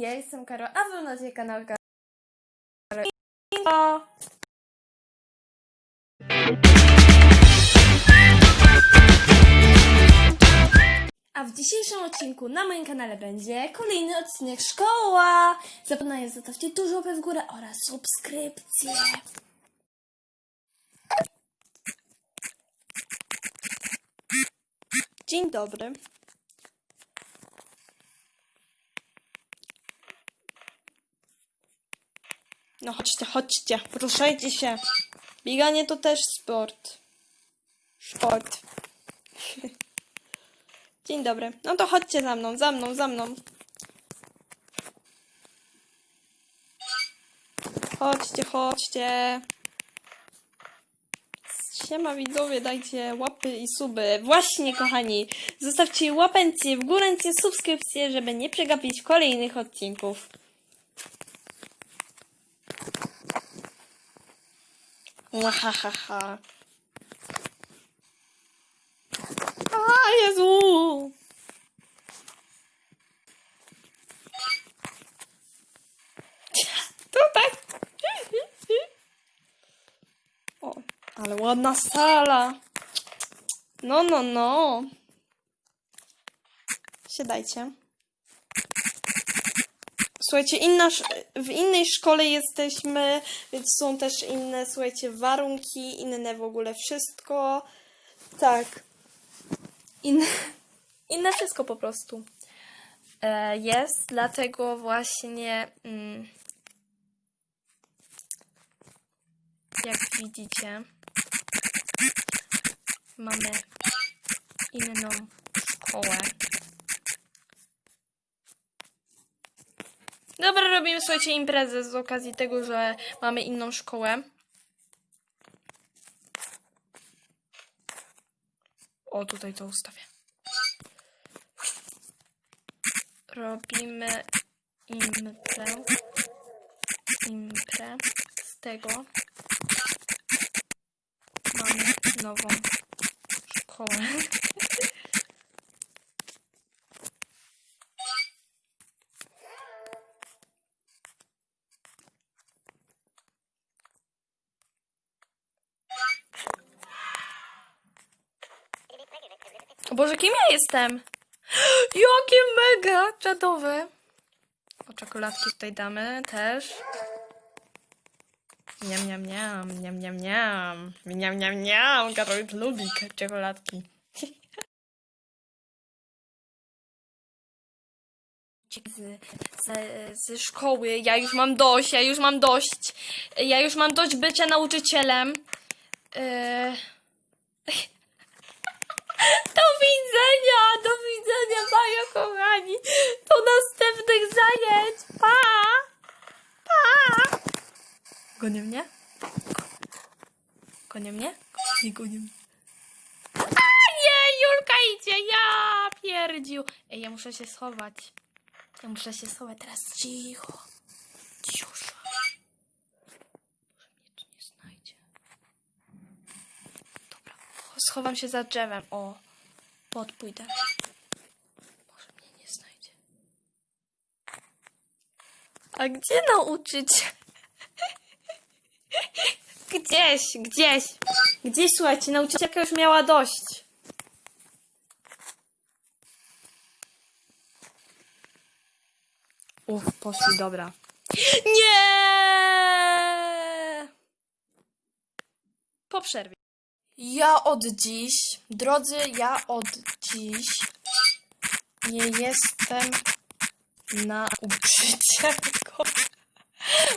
ja jestem Karo, a wy macie kanał. A w dzisiejszym odcinku na moim kanale będzie kolejny odcinek Szkoła. Zapewne zostawcie dużo łapek w górę oraz subskrypcję. Dzień dobry. No chodźcie, chodźcie, ruszajcie się. Bieganie to też sport. Sport. Dzień dobry. No to chodźcie za mną, za mną, za mną. Chodźcie, chodźcie. Siema widzowie, dajcie łapy i suby. Właśnie, kochani, zostawcie łapencję w górę, subskrypcję, żeby nie przegapić kolejnych odcinków. Łahahaha. A, Jezu! Tutaj! O, ale ładna sala. No, no, no. Siadajcie. Słuchajcie, inna, w innej szkole jesteśmy, więc są też inne, słuchajcie, warunki, inne w ogóle wszystko. Tak. Inne, inne wszystko po prostu. E, jest, dlatego właśnie, mm, jak widzicie, mamy inną szkołę. Dobra, robimy, słuchajcie, imprezę z okazji tego, że mamy inną szkołę. O, tutaj to ustawię. Robimy imprę. Imprę z tego. Mamy nową szkołę. O Boże, kim ja jestem? Jakie mega czadowe. O, czekoladki tutaj damy też. Niam, niam, niam, niam, niam, niam. Niam, niam, niam. Karol lubi czekoladki. Z, z, szkoły. Ja już mam dość, ja już mam dość. Ja już mam dość bycia nauczycielem. Yy... Do widzenia, do widzenia, Majo kochani. Do następnych zajęć. Pa! Pa! Gonią mnie? Gonią mnie? Nie gonią mnie. A nie, Julka idzie, ja pierdziu. Ej, ja muszę się schować. Ja muszę się schować teraz. Cicho. Ciusza. Może mnie tu nie znajdzie. Dobra. Schowam się za drzewem. O. Podpójdę. Może mnie nie znajdzie. A gdzie nauczyć? Gdzieś, gdzieś. Gdzieś, słuchajcie, nauczycielka już miała dość. Uff, poszli, dobra. Nie! Po przerwie. Ja od dziś, drodzy, ja od dziś nie jestem nauczycielką.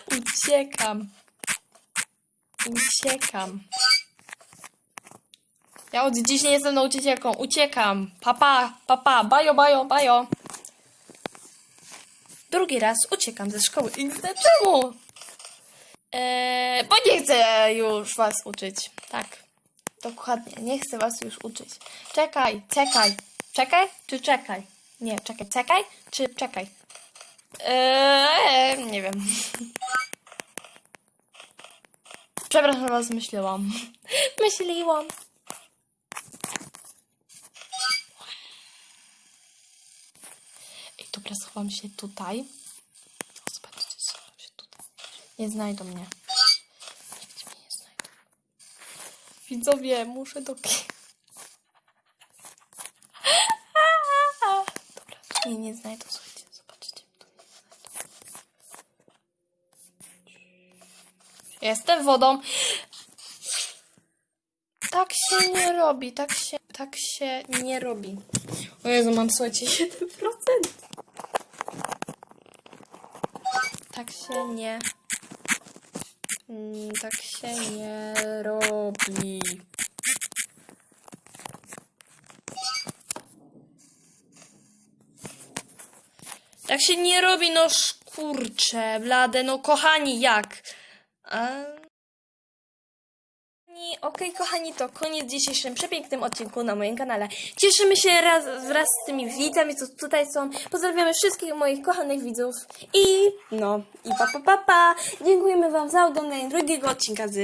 Uciekam. Uciekam. Ja od dziś nie jestem nauczycielką. Uciekam. Papa, papa, bajo, bajo, bajo. Drugi raz uciekam ze szkoły. I czemu? Eee, bo nie chcę już was uczyć. Tak. Dokładnie. Nie chcę was już uczyć. Czekaj, czekaj. Czekaj czy czekaj? Nie, czekaj. Czekaj czy czekaj? Eee, nie wiem. Przepraszam was, myślałam. Myśliłam. Ej, dobra, schowam się tutaj. Nie znajdą mnie. Nigdzie mnie nie znajdą. Widzowie, muszę do. Dobra, tu mnie nie znajdą, słuchajcie, zobaczcie. Tu nie. Jestem wodą. Tak się nie robi, tak się, tak się nie robi. O Jezu, mam słuchajcie 7%. Tak się nie. Mm, Tak się nie robi. Tak się nie robi, no kurcze, blade, no kochani, jak? A... Okej, kochani, to koniec dzisiejszym przepięknym odcinku na moim kanale. Cieszymy się raz, wraz z tymi widzami, co tutaj są. Pozdrawiamy wszystkich moich kochanych widzów. I no, i pa, pa, pa, pa. Dziękujemy Wam za oglądanie drugiego odcinka z